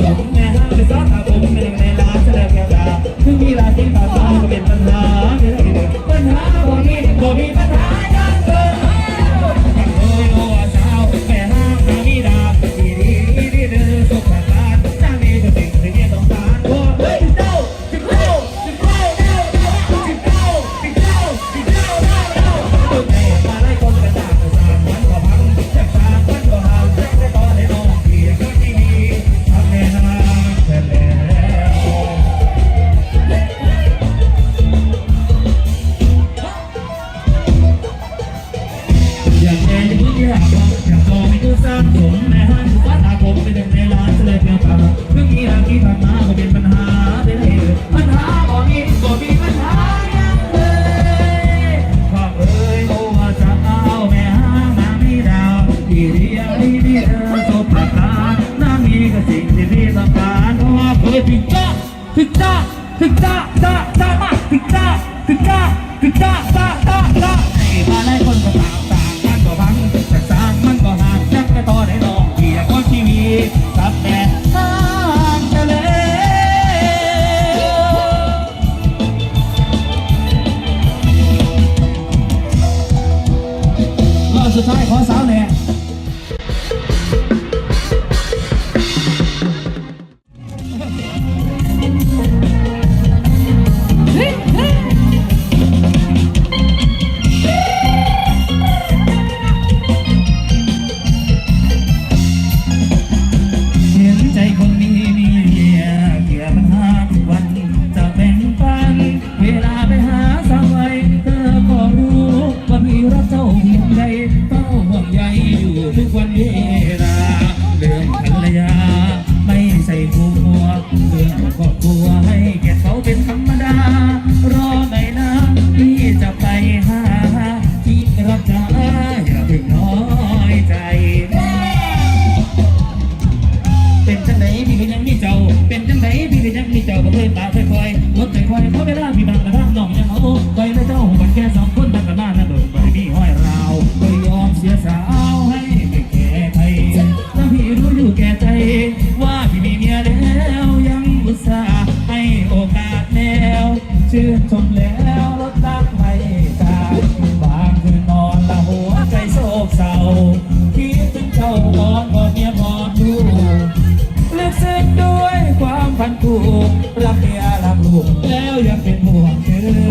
สมงงานห้าไปซ้อนตาผม ติดจ้าถึกจ้าจ้าจ้ามาถึกจ้าถึกจ้าถึกจ้าจ้าจ้าจ้าให้มาไล่คนก็ตาต่างกันก็บังจากสร้างมันก็ห่างจักไปต่อได้ลองเกียร์ก้อนทีวีตัดแต่ทางทะเลรอบสุดท้ายขอสาวแหน่ เรื่องภรรยา ไม่ใส่ผัวเรื่องผัวให้แก่เขาเป็นธรรมดา รอหน่อยนพี่จะไปหาที่รักจ้าอย่าเปน้อยใจ เป็นจังไหนพี่ก็ยังมีเจ้า เป็นจังไหนพี่ก็ยังมีเจ้าบ่เคยตาค่อยๆลดค่อยๆเพราะเวลาพี่บังกระทั่งน้องยังเอาคอยไม่ เป็นห่วงเธอ